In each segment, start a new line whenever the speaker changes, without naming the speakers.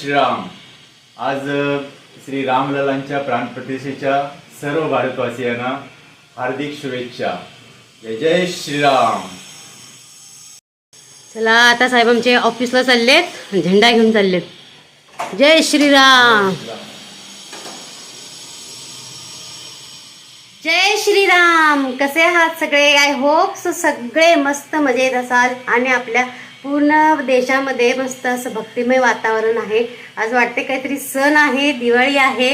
श्रीराम. आज श्री रामललांच्या प्राणप्रतिष्ठेच्या सर्व भारतवासियांना हार्दिक शुभेच्छा. जय जय श्रीराम.
चला आता साहेब आमचे ऑफिसला चाललेत झेंडा घेऊन चाललेत. जय श्रीराम. जय श्रीराम. कसे आहात सगळे? आय होप सगळे मस्त मजेत असाल आणि आपल्या पूर्ण देशामध्ये मस्त असं भक्तिमय वातावरण आहे. आज वाटते काहीतरी सण आहे दिवाळी आहे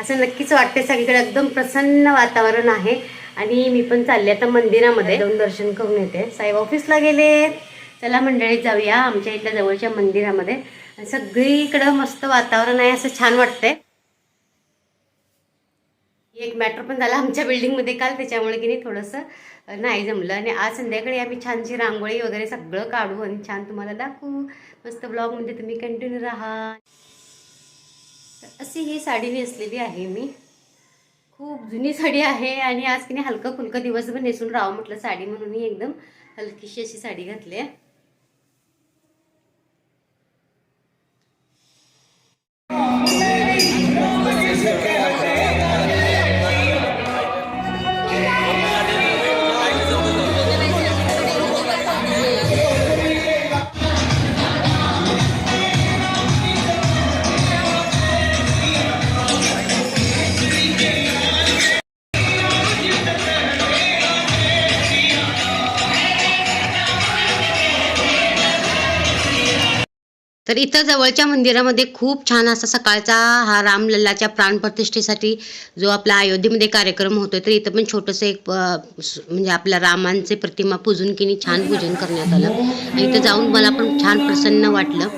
असं नक्कीच वाटते सगळीकडे एकदम प्रसन्न वातावरण आहे. आणि मी पण चालले आता मंदिरामध्ये. जाऊन दर्शन करून येते. साहेब ऑफिसला गेलेत चला मंडळीत जाऊया आमच्या इथल्या जवळच्या मंदिरामध्ये. सगळीकडं मस्त वातावरण आहे असं छान वाटतंय. एक मॅटर पण झाला आमच्या बिल्डिंगमध्ये काल त्याच्यामुळे की नाही थोडंसं नाही जमलं. आणि आज संध्याकाळी आम्ही छानशी रांगोळी वगैरे सगळं काढू आणि छान तुम्हाला दाखवू. मस्त ब्लॉगमध्ये तुम्ही कंटिन्यू राहा तर अशी ही साडी नेसलेली आहे मी. खूप जुनी साडी आहे आणि आज की नाही हलकं फुलकं दिवसभर नेसून राहावं म्हटलं साडी म्हणून मी एकदम हलकीशी अशी साडी घातली आहे. तर इथं जवळच्या मंदिरामध्ये खूप छान असा सकाळचा हा रामलल्लाच्या प्राणप्रतिष्ठेसाठी जो आपला अयोध्येमध्ये कार्यक्रम होतोय तर इथं पण छोटंसं एक म्हणजे आपल्या रामांचे प्रतिमा पूजून किनी छान पूजन करण्यात आलं. इथं जाऊन मला पण छान प्रसन्न वाटलं.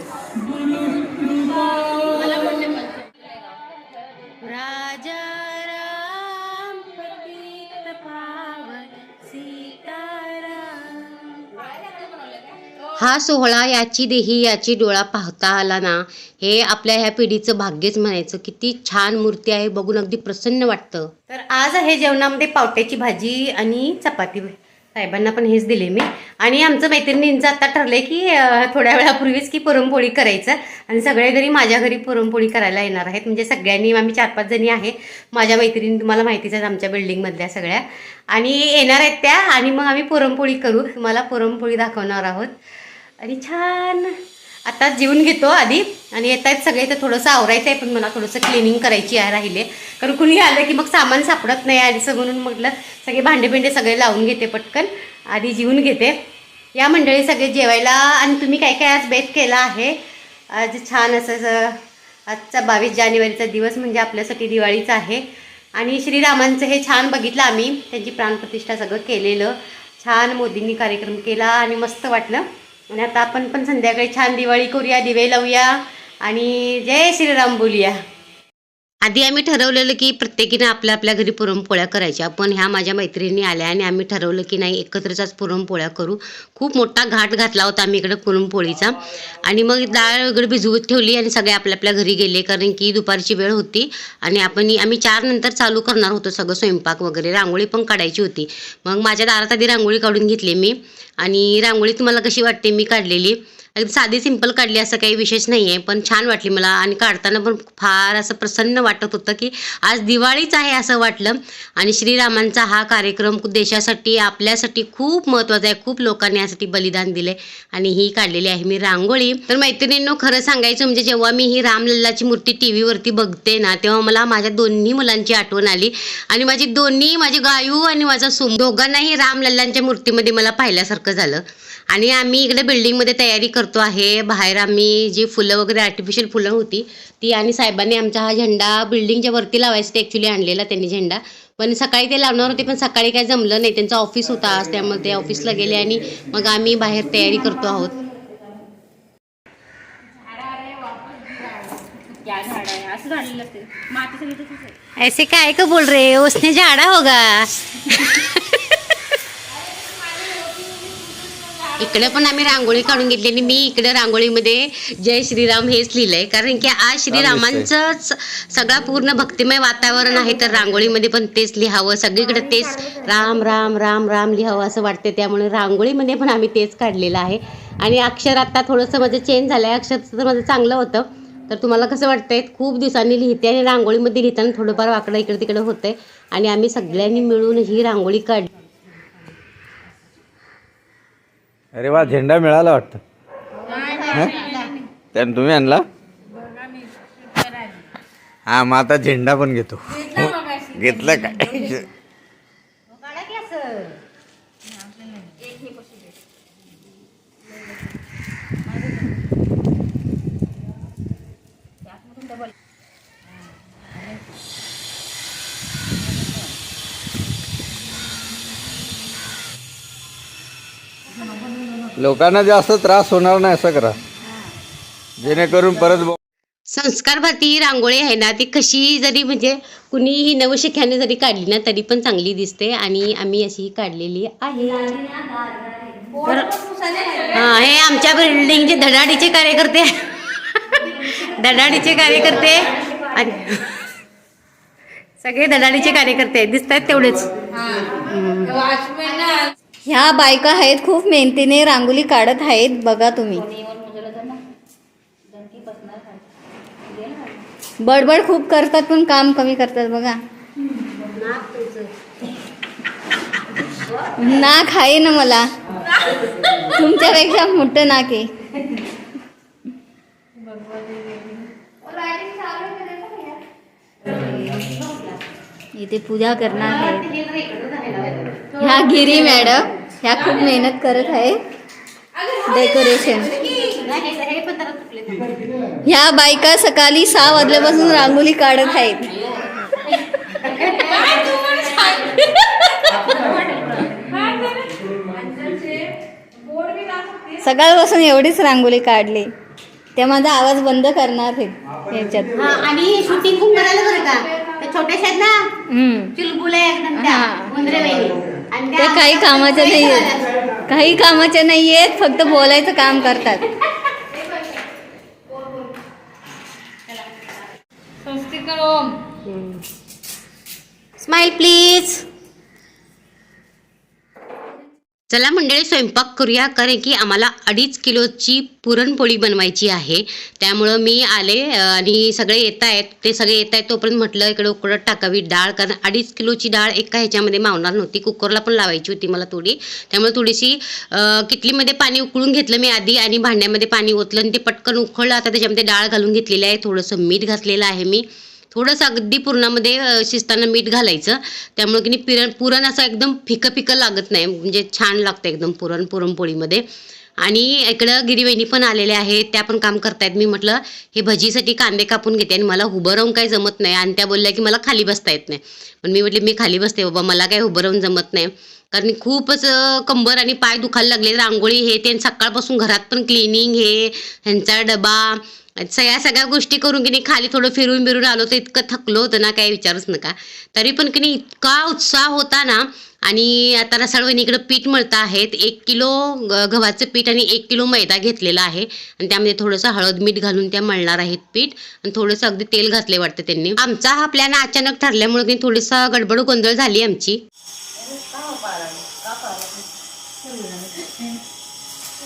हा सोहळा याची देही याची डोळा पाहता आला ना हे आपल्या ह्या पिढीचं भाग्यच म्हणायचं. किती छान मूर्ती आहे बघून अगदी प्रसन्न वाटतं. तर आज आहे जेवणामध्ये पावट्याची भाजी आणि चपाती. साहेबांना पण हेच दिले मी. आणि आमचं मैत्रिणींचं आता ठरलंय की थोड्या वेळापूर्वीच की पुरणपोळी करायचं. आणि सगळे घरी माझ्या घरी पुरणपोळी करायला येणार आहेत म्हणजे सगळ्यांनी आम्ही चार पाच जणी आहे. माझ्या मैत्रिणी तुम्हाला माहितीच आहेत आमच्या बिल्डिंगमधल्या सगळ्या. आणि येणार आहेत त्या आणि मग आम्ही पुरणपोळी करू. तुम्हाला पुरणपोळी दाखवणार आहोत. आणि छान. आता जेवून घेतो आधी. आणि येत आहेत सगळे तर थोडंसं आवरायचं आहे पण मला थोडंसं क्लिनिंग करायची आहे राहिले. कारण कुणी आलं की मग सामान सापडत नाही आणि असं म्हणून म्हटलं सगळे भांडे भिंडे सगळे लावून घेते पटकन. आधी जेवून घेते. या मंडळी सगळे जेवायला आणि तुम्ही काय काय आज बेत केला आहे? आज छान असं असं आजचा बावीस जानेवारीचा दिवस म्हणजे आपल्यासाठी दिवाळीचा आहे. आणि श्रीरामांचं हे छान बघितलं आम्ही. त्यांची प्राणप्रतिष्ठा सगळं केलेलं. छान मोदींनी कार्यक्रम केला आणि मस्त वाटलं. आणि आता आपण पण संध्याकाळी छान दिवाळी करूया दिवे लावूया आणि जय श्रीराम बोलूया. आधी आम्ही ठरवलेलं की प्रत्येकीनं आपल्या आपल्या घरी पुरणपोळ्या करायच्या. पण ह्या माझ्या मैत्रिणी आल्या आणि आम्ही ठरवलं की नाही एकत्रच आज पुरणपोळ्या करू. खूप मोठा घाट घातला होता आम्ही इकडे पुरणपोळीचा. आणि मग डाळ वगैरे भिजवत ठेवली आणि सगळे आपल्या आपल्या घरी गेले. कारण की दुपारची वेळ होती आणि आपण आम्ही चार नंतर चालू करणार होतो सगळं स्वयंपाक वगैरे. रांगोळी पण काढायची होती. मग माझ्या दारात आधी रांगोळी काढून घेतली मी. आणि रांगोळी तुम्हाला कशी वाटते मी काढलेली. अगदी साधी सिंपल काढली असं काही विशेष नाही आहे पण छान वाटली मला. आणि काढताना पण फार असं प्रसन्न वाटत होतं की आज दिवाळीच आहे असं वाटलं. आणि श्रीरामांचा हा कार्यक्रम देशासाठी आपल्यासाठी खूप महत्त्वाचा आहे. खूप लोकांनी यासाठी बलिदान दिले आणि ही काढलेली आहे मी रांगोळी. तर मैत्रिणींनो खरं सांगायचं म्हणजे जेव्हा मी ही रामलल्लाची मूर्ती टी व्हीवरती बघते ना तेव्हा मला माझ्या दोन्ही मुलांची आठवण आली. आणि माझी दोन्ही माझी गायू आणि माझा सुम दोघांनाही रामलल्लांच्या मूर्तीमध्ये मला पाहिल्यासारखं झालं. आणि आम्ही इकडे बिल्डिंगमध्ये तयारी करतो आहे. बाहेर आम्ही जी फुलं वगैरे आर्टिफिशियल फुलं होती ती आणि साहेबांनी आमचा हा झेंडा बिल्डिंगच्या वरती लावायचा ते ॲक्च्युली आणलेला त्यांनी झेंडा. पण सकाळी ते लावणार होते पण सकाळी काय जमलं नाही. त्यांचा ऑफिस होता आज त्यामुळे ते ऑफिसला गेले आणि मग आम्ही बाहेर तयारी करतो आहोत.
आहे असं झालेलं असते माती आहे
ऐसे काय का बोल रे? हो? उसने झाडा होगा इकडे पण आम्ही रांगोळी काढून घेतली आणि मी इकडे रांगोळीमध्ये जय श्रीराम हेच लिहिलंय. कारण की आज श्रीरामांचंच सगळा पूर्ण भक्तिमय वातावरण आहे तर रांगोळीमध्ये पण तेच लिहावं. सगळीकडे तेच राम राम राम राम लिहावं असं वाटतं त्यामुळे रांगोळीमध्ये पण आम्ही तेच काढलेलं आहे. आणि अक्षर आत्ता थोडंसं माझं चेंज झालं आहे अक्षरचं तर माझं चांगलं होतं. तर तुम्हाला कसं वाटतंय? खूप दिवसांनी लिहिते आणि रांगोळीमध्ये लिहिताना थोडंफार वाकडं इकडे तिकडे होतंय. आणि आम्ही सगळ्यांनी मिळून ही रांगोळी काढली.
अरे वा झेंडा मिळाला वाटतं. त्यानं तुम्ही आणला? हा मग आता झेंडा पण घेतो. घेतलं काय लोकांना जास्त त्रास होणार नाही असं करा. जेणेकरून परत ब-
संस्कार भारती रांगोळी आहे ना ती कशी जरी म्हणजे कुणीही नवशिक्याने जरी काढली ना तरी पण चांगली दिसते आणि आम्ही अशी काढलेली आहे. तर हा हे आमच्या बिल्डिंगचे धडाडीचे कार्यकर्ते. धडाडीचे कार्यकर्ते आणि सगळे धडाडीचे कार्यकर्ते दिसत आहेत तेवढेच
ह्या बायका आहेत खूप मेहनतीने रांगोळी काढत आहेत बघा तुम्ही. बडबड खूप करतात पण काम कमी करतात बघा. नाक आहे ना मला. तुमच्यापेक्षा मोठं नाक आहे. इथे पूजा करणार आहेत. ह्या गिरी मॅडम ह्या खूप मेहनत करत आहे. डेकोरेशन ह्या बायका सकाळी सहा वाजल्यापासून रांगोळी काढत आहेत. सकाळपासून एवढीच रांगोळी काढली. त्या माझा आवाज बंद करणार आहेत याच्यात.
आणि शूटिंग खूप करायला बरं का? छोट्याशा ना. चुलबुल आहे एकदम त्या
हा. त्या काही कामाच्या नाही आहेत काही कामाच्या नाही आहेत फक्त बोलायचं काम करतात.
Smile please. चला मंडळी स्वयंपाक करूया. कारण की आम्हाला अडीच किलोची पुरणपोळी बनवायची आहे. त्यामुळं मी आले आणि सगळे येत आहेत. ते सगळे येत आहेत तोपर्यंत म्हटलं इकडे उकडत टाकावी डाळ. कारण अडीच किलोची डाळ एका ह्याच्यामध्ये मावणार नव्हती. कुकरला पण लावायची होती मला थोडी. त्यामुळे थोडीशी किटलीमध्ये पाणी उकळून घेतलं मी आधी आणि भांड्यामध्ये पाणी ओतलं आणि ते पटकन उकळलं. आता त्याच्यामध्ये डाळ घालून घेतलेली आहे. थोडंसं मीठ घातलेलं आहे मी. थोडंसं अगदी पुरणामध्ये शिजताना मीठ घालायचं. त्यामुळे की नाही पिरण पुरण असं एकदम फिकं फिकं लागत नाही. म्हणजे छान लागतं एकदम पुरण पुरणपोळीमध्ये. आणि इकडं गिरीवहिनी पण आलेल्या आहेत. त्या पण काम करतायत. मी म्हटलं हे भजीसाठी कांदे कापून घेते आणि मला उभं राहून काही जमत नाही. आणि त्या बोलल्या की मला खाली बसता येत नाही. पण मी म्हटले मी खाली बसते बाबा. मला काही उभं राहून जमत नाही. कारण खूपच कंबर आणि पाय दुखायला लागले. रांगोळी हे ते आणि सकाळपासून घरात पण क्लिनिंग हे ह्यांचा डबा सगळ्या सगळ्या गोष्टी करून की नाही खाली थोडं फिरून बिरून आलो तर इतकं थकलो होतं ना काही विचारूच नका. तरी पण की नाही इतका उत्साह होता ना आणि आता रसाळवणीकडं पीठ मळतं आहेत. एक किलो गव्हाचं पीठ आणि एक किलो मैदा घेतलेला आहे. आणि त्यामध्ये थोडंसं हळद मीठ घालून त्या मळणार आहेत पीठ. आणि थोडंसं अगदी तेल घातले वाटतं त्यांनी. आमचा हा प्लॅन अचानक ठरल्यामुळे की थोडीसा गडबड गोंधळ झाली आमची.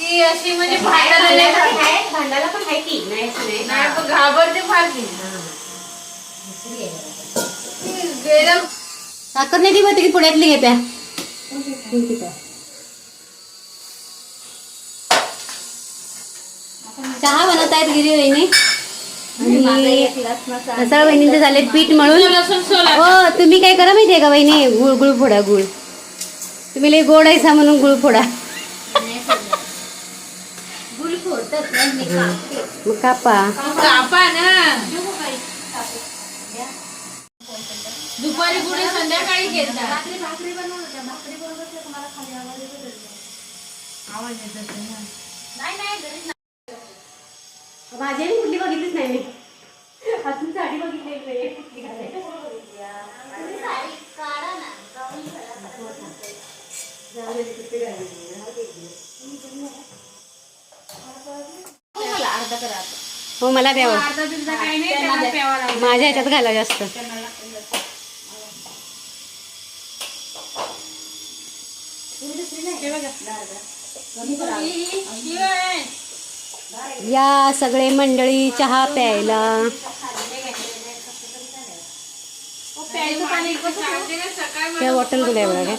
ती अशी म्हणजे भांडायला
भांडायला पण आहे की नाही असं नाही.
नाही पण घाबरते फार ती.
साखर नाही ती की पुण्यातली घेत्या चहा बनवत आहेत गिरी वहिनी. आणि रसाळ वहिनींचे झाले पीठ
सोला.
हो तुम्ही काय करा माहितीये का वहिनी? गुळ गुळ फोडा गुळ. तुम्ही लय गोड आहेसा म्हणून गुळ फोडा. मग कापा
कापा ना दुपारी पुढे संध्याकाळी घेतात आवाज येत असेल ना.
माझी आणि कुठली बघितलीच नाही मी अजून साडी बघितली नाही कुठली घालायची. जाऊ दे, कुठली घालायची.
मला अर्धा करा आता.
हो मला द्यावं.
लागेल.
माझ्या ह्याच्यात घाला जास्त. या सगळे मंडळी चहा प्यायला. त्या बॉटल कुठे आहे बघा?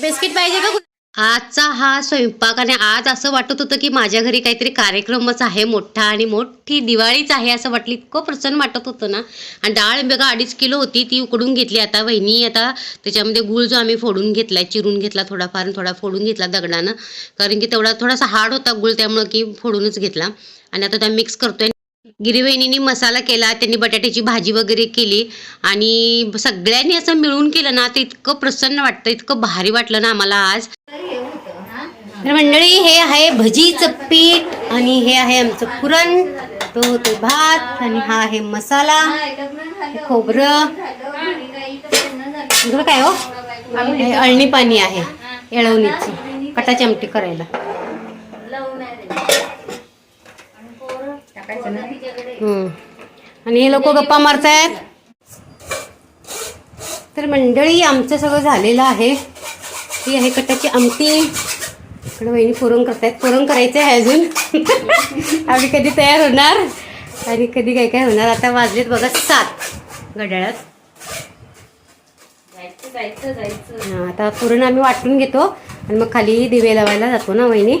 बिस्किट पाहिजे का आजचा हा स्वयंपाक आणि आज असं वाटत होतं की माझ्या घरी काहीतरी कार्यक्रमच आहे मोठा आणि मोठी दिवाळीच आहे असं वाटलं. इतकं प्रसन्न वाटत होतं ना. आणि डाळ बघा अडीच किलो होती ती उकडून घेतली. आता वहिनी आता त्याच्यामध्ये गुळ जो आम्ही फोडून घेतला चिरून घेतला थोडाफार थोडा फोडून घेतला दगडानं. कारण की तेवढा थोडासा हार्ड होता गुळ त्यामुळं की फोडूनच घेतला. आणि आता त्या मिक्स करतोय. गिरीवहिनीने मसाला केला त्यांनी बटाट्याची भाजी वगैरे केली आणि सगळ्यांनी असं मिळून केलं ना ते इतकं प्रसन्न वाटतं इतकं भारी वाटलं ना आम्हाला आज. तर मंडळी हे आहे भजीचं पीठ आणि हे आहे आमचं पुरण. तो होतो भात आणि हा आहे मसाला. खोबरं. काय हो? हे अळणी पाणी आहे येळवणीची. कटाची आमटी करायला. हम्म. आणि हे लोक गप्पा मारतायत. तर मंडळी आमचं सगळं झालेलं आहे. ही आहे कटाची आमटी. इकडे वहिनी पुरण करतायत. पुरण करायचं आहे अजून. आम्ही कधी तयार होणार? आणि कधी काय काय होणार? आता वाजलेत बघा सात घड्याळात
जायचं जायचं जायचं.
हा, आता पुरण आम्ही वाटून घेतो. आणि मग खाली दिवे लावायला जातो ना वहिनी?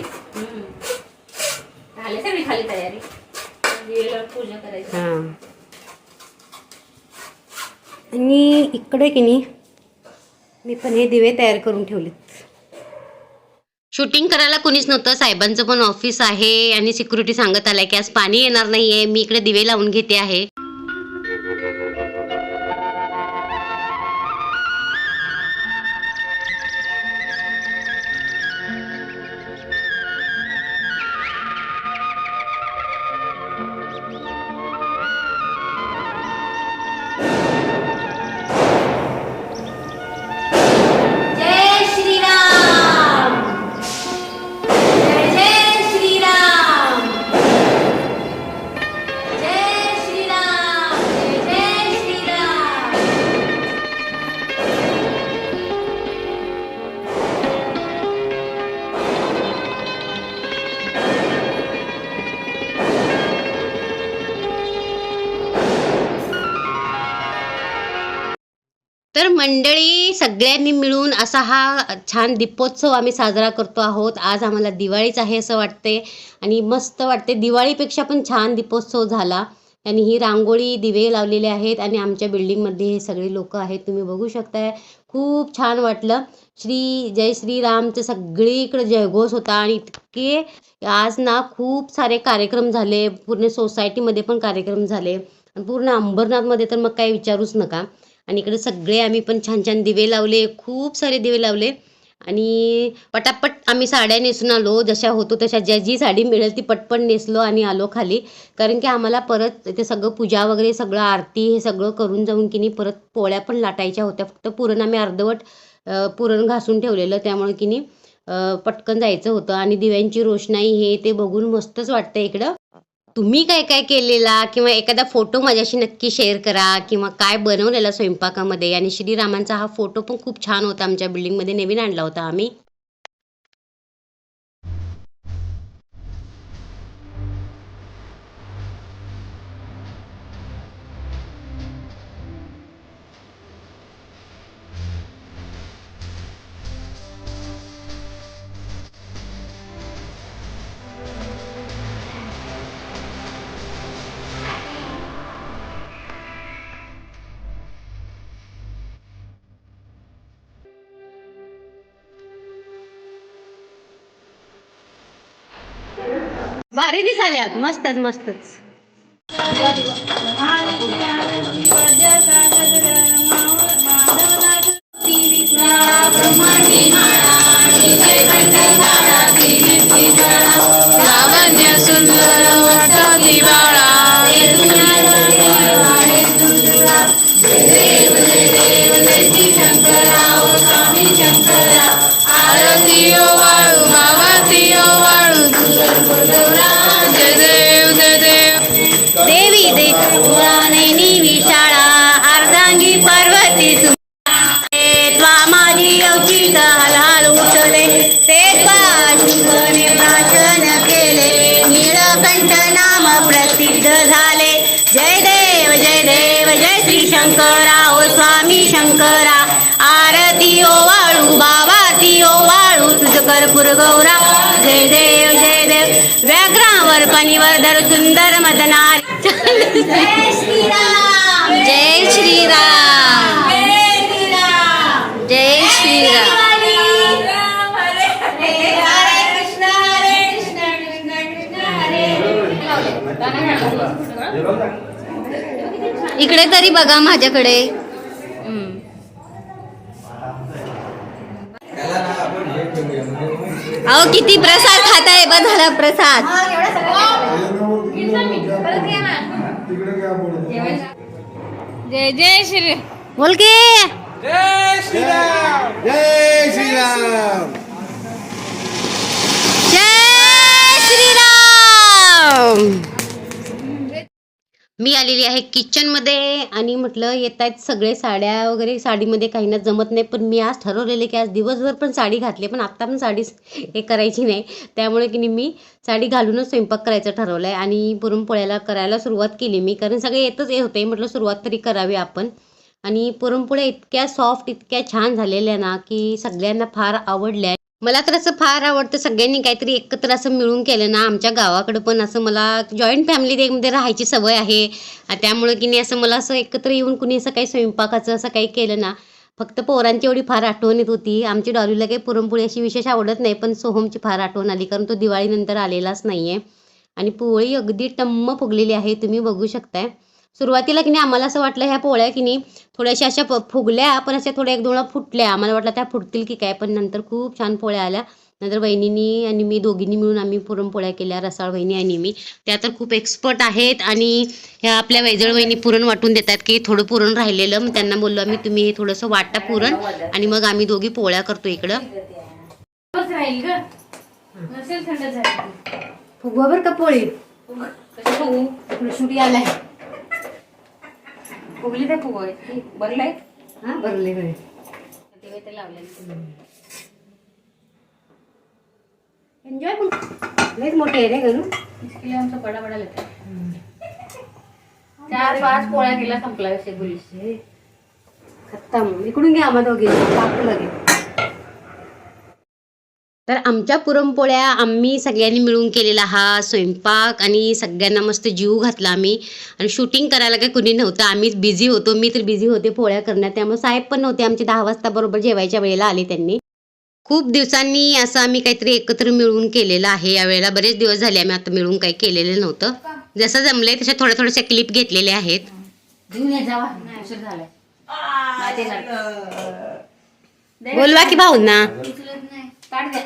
झाली सगळी खाली तयारी. पूजा करायची.
हा. आणि इकडे की नाही मी पण हे दिवे तयार करून ठेवलेत. शूटिंग करायला कोणीच नव्हतं. साहेबांचं पण ऑफिस आहे आणि सिक्युरिटी सांगत आलाय की आज पाणी येणार नाहीये. मी इकडे दिवे लावून घेते आहे. तर मंडळी सगळ्यांनी मिळून असा हा छान दीपोत्सव आम्ही साजरा करतो आहोत. आज आम्हाला दिवाळीच आहे असं वाटते आणि मस्त वाटते. दिवाळीपेक्षा पण छान दीपोत्सव झाला. आणि ही रांगोळी दिवे लावलेले आहेत आणि आमच्या बिल्डिंगमध्ये हे सगळे लोक आहेत. तुम्ही बघू शकताय. खूप छान वाटलं. श्री जय श्रीरामचे सगळीकडे जयघोष होता आणि इतके आज ना खूप सारे कार्यक्रम झाले. पूर्ण सोसायटीमध्ये पण कार्यक्रम झाले. आणि पूर्ण अंबरनाथमध्ये तर मग काही विचारूच नका. आणि इकडे सगळे आम्ही पण छान छान दिवे लावले खूप सारे दिवे लावले. आणि पटापट आम्ही साड्या नेसून आलो जशा होतो तशा ज्या जी साडी मिळेल ती पटपट नेसलो आणि आलो खाली. कारण की आम्हाला परत ते सगळं पूजा वगैरे सगळं आरती हे सगळं करून जाऊन की नाही परत पोळ्या पण लाटायच्या होत्या. फक्त पुरण आम्ही अर्धवट पुरण घासून ठेवलेलं त्यामुळे की नाही पटकन जायचं होतं. आणि दिव्यांची रोषणाई हे ते बघून मस्तच वाटतं इकडं. तुम्ही काय काय केलेला? किंवा एखादा फोटो माझ्याशी नक्की शेअर करा. किंवा काय बनवलेला स्वयंपाकामध्ये? आणि श्रीरामांचा हा फोटो पण खूप छान होता आमच्या बिल्डिंगमध्ये नवीन आणला होता आम्ही. भारी दिसाल्यात. मस्तच मस्तच. दिवाळा देव देवी विशाळा अर्धांगी पार्वती त्वा माझी अवचित उठले. ते शिवने भाषण केले. नीळकंठ नाम प्रसिद्ध झाले. जय देव जय देव जय श्री शंकरा ओ स्वामी शंकरा. आरती ओ वाळू बाबाती ओ वाळू तुझ कर्पूर गौरा. जय देव जय देव. व्याघ्रावर पणीवर धर सुंदर मदनार. जय श्रीराम.
जय श्रीराम. जय श्रीराम इकडे तरी बघा माझ्याकडे. अहो किती प्रसाद खाताय बघ झाला प्रसाद.
जय जय श्री
बोल की. जय श्रीराम
मी आलेली आहे किचनमध्ये आणि म्हटलं येत आहेत सगळे साड्या वगैरे. साडीमध्ये काहींना जमत नाही पण मी आज ठरवलेले की आज दिवसभर पण साडी घातली पण आत्ता पण साडी हे करायची नाही. त्यामुळे की नाही मी साडी घालूनच स्वयंपाक करायचं ठरवलं आहे आणि पुरणपोळ्याला करायला सुरुवात केली मी. कारण सगळे येतच येत होते म्हटलं सुरुवात तरी करावी आपण. आणि पुरणपोळ्या इतक्या सॉफ्ट इतक्या छान झालेल्या ना की सगळ्यांना फार आवडल्या. मला तर असं फार आवडतं सगळ्यांनी काहीतरी एकत्र असं मिळून केलं ना आमच्या गावाकडं पण असं मला जॉईंट फॅमिलीमध्ये राहायची सवय आहे. त्यामुळे की नाही असं मला असं एकत्र येऊन कुणी असं काही स्वयंपाकाचं असं काही केलं ना फक्त पोरांची एवढी फार आठवण येत होती. आमची डॉलीला काही पुरणपोळी अशी विशेष आवडत नाही पण सोहमची फार आठवण आली कारण तो दिवाळीनंतर आलेलाच नाही आहे आणि पोळी अगदी टम्म फुगलेली आहे तुम्ही बघू शकताय. सुरुवातीला की नाही आम्हाला असं वाटलं ह्या पोळ्या की नाही थोड्याशा अशा फ- फुगल्या पण अशा थोड्या एक दोन फुटल्या. आम्हाला वाटलं त्या फुटतील की काय पण नंतर खूप छान पोळ्या आल्या. नंतर वहिनीनी आणि मी दोघींनी मिळून आम्ही पुरणपोळ्या केल्या रसाळ वहिनी आणि मी. त्या तर खूप एक्सपर्ट आहेत आणि ह्या आपल्या वैजळ वहिनी पुरण वाटून देतात की थोडं पुरण राहिलेलं. मग त्यांना बोललो आम्ही तुम्ही हे थोडंसं वाटा पुरण आणि मग आम्ही दोघी पोळ्या करतो इकडं.
बस राहील ग. नसेल थंड झाली.
फुगवा बरं का पोळी? आलाय
फुगली ते फुगवाय बरलाय
हा भरले गळे
ते ते लावलेलं.
एन्जॉय पण लयच मोठे आहे रे घरून
इसके लिए आमचा बडा बडा लेता चार पाच पोळ्या केला संपला विषय बोलीस.
खत्तम इकडून घ्या आम्हा दोघे. टाकू लगे तर आमच्या पुरणपोळ्या आम्ही सगळ्यांनी मिळून केलेला हा स्वयंपाक आणि सगळ्यांना मस्त जीव घातला आम्ही. आणि शूटिंग करायला काही कुणी नव्हतं. आम्हीच बिझी होतो. मी तर बिझी होते पोळ्या करण्यात. त्यामुळे साहेब पण नव्हते. आमचे दहा वाजता बरोबर जेवायच्या वेळेला आले त्यांनी. खूप दिवसांनी असं आम्ही काहीतरी एकत्र मिळून केलेलं आहे. यावेळेला बरेच दिवस झाले आम्ही आता मिळून काही केलेलं नव्हतं. जसं जमलंय तशा थोड्या थोड्याशा क्लिप घेतलेल्या आहेत. बोलवा की भाऊंना.
उचलत नाही. काढ द्या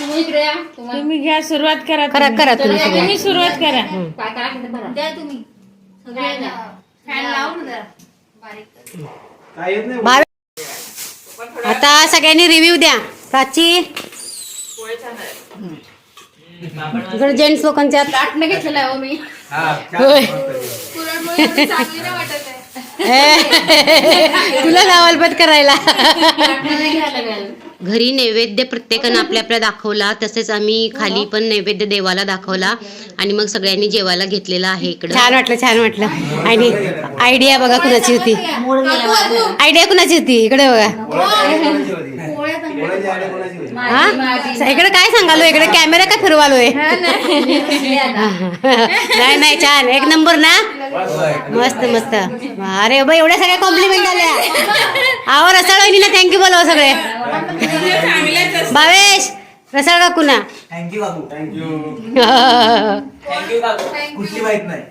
तुम्ही इकडे या. तुम्हाला
तुम्ही घ्या सुरुवात करा
करा करा तुम्ही
सुरुवात करा.
काय भरा. द्या तुम्ही. सगळे द्या फॅन लावून जरा. बारीक.
भावे- आता सगळ्यांनी रिव्ह्यू द्या. प्राची. इकडे जेंट्स लोकांच्या
ताट न घेतलेला आहे हो मी.
होय. करायला
ताट नाही घ्यायला मिळालं.
घरी नैवेद्य प्रत्येकानं आपल्या आपल्या दाखवला तसेच आम्ही खाली पण नैवेद्य देवाला दाखवला आणि मग सगळ्यांनी जेवायला घेतलेला आहे इकडं. छान वाटलं छान वाटलं. आणि आयडिया बघा कुणाची होती. आयडिया कुणाची होती? इकडे बघा. हा? इकडे काय सांगालो? इकडे कॅमेरा का फिरवालोय? नाही नाही छान. एक नंबर ना? मस्त मस्त. अरे बाई एवढ्या सगळ्या कॉम्प्लिमेंट आल्या. आवर रसाळ ना थँक्यू बोलावं सगळे. भावेश रसाळ काकू. ना
थँक्यू बाबू थँक्यू थँक्यू बाबू कुठली माहीत नाही.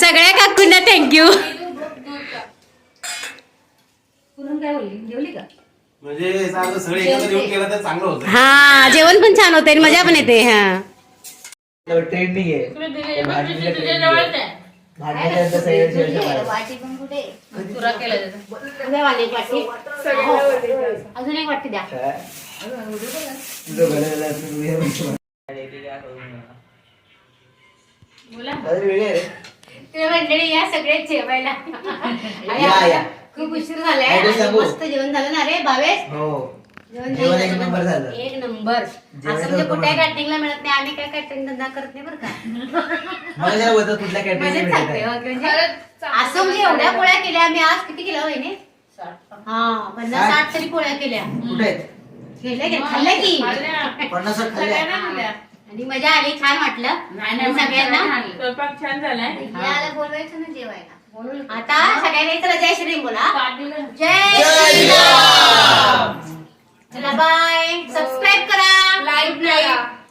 सगळ्या काकूंना थँक्यू
पुरण काय बोलली? जेवली का?
म्हणजे सारखं सगळं एकत्र येऊन केलं तर चांगलं होतं.
हा जेवण पण छान होते मजा पण येते हा.
ट्रेंडिंग आहे.
वाटी पण कुठे?
तुरा केला त्याचा
वाटी. हो. अजून एक वाटी द्या. मंडळी या सगळे जेवायला. खूप उशीर झालाय? मस्त जेवण झालं ना रे भावेश
हो.
जेवण
एक? नंबर झालं.
एक नंबर.
जेवण
असं म्हणजे
होतं
कुठे
म्हणून.
कॅटरिंगला मिळत नाही आम्ही काय कॅटरिंग धंदा करत नाही बरं का.
मला जरा होतं कुठल्या
मजेत
कॅटरिंग
सांगते म्हणजे असं म्हणजे एवढ्या पोळ्या केल्या आम्ही आज किती केल्या वहिनी? हा पन्नास
साठ.
साठ तरी पोळ्या केल्या.
कुठे आहेत?
केल्या की खाल्ल्या की?
पन्नास साठ खाल्ल्या.
सगळ्यांना दिल्या.
आणि मजा आली छान वाटलं. आणि सगळ्यांना?
स्वयंपाक छान झालाय.
याला बोलवायचं ना जेवायला.
आता सगळ्यांनी तर जय श्री बोला. जय
जय
श्रीराम. चला बाय सबस्क्राईब करा. लाईक करा.